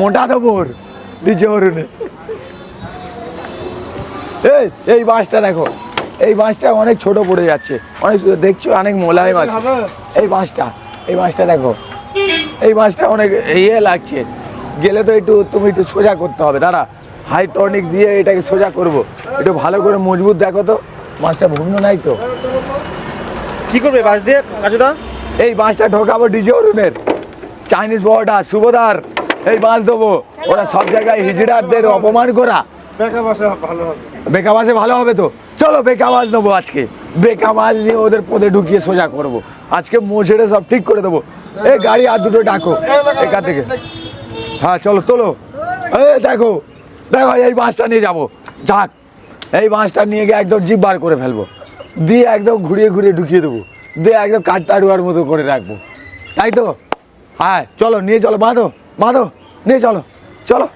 মোটা দেবো ওর দিচ্ছে অরুণে। এই এই বাঁশটা দেখো। এই বাঁশটা অনেক ছোট পড়ে যাচ্ছে। অনেক দেখছ? অনেক মোলায়েম আছে। এই বাঁশটা এই বাঁশটা দেখো। এই বাঁশটা অনেক ইয়ে লাগছে। গেলে তো একটু তুমি একটু সোজা করতে হবে। দাঁড়া হাই টনিক দিয়ে এটাকে সোজা করব। একটু ভালো করে মজবুত দেখো তো। মাছটা ভুগ্ন নাই তো। কি করবে বাস দিয়ে কাজুদা এই বাঁশটা ঢোকাবো ডিজে অরুণের। চাইনিজ বড়টা শুভদার এই বাঁশ দেবো। ওরা সব জায়গায় হিজড়ারদের অপমান করা। দেখা বাসা ভালো হবে। ভালো হবে তো? চলো বেকা মাছ নেব আজকে। বেকা মাছ নিয়ে ওদের পদে ঢুকিয়ে সোজা করব। আজকে মোছেড়ে সব ঠিক করে দেবো। এই গাড়ি আর দুটো ডাকো। এখান থেকে। হ্যাঁ চলো তোলো। এ দেখো। দেখো এই মাছটা নিয়ে যাব। যাক এই মাছটা নিয়ে গিয়ে একদম জিপ বার করে ফেলব। দিয়ে একদম ঘুরিয়ে ঘুরিয়ে ঢুকিয়ে দেবো। দিয়ে একদম কাঠতাড়ুয়ার মতো করে রাখব। তাই তো? হ্যাঁ চলো নিয়ে চলো বাঁধো। বাঁধো নিয়ে চলো চলো।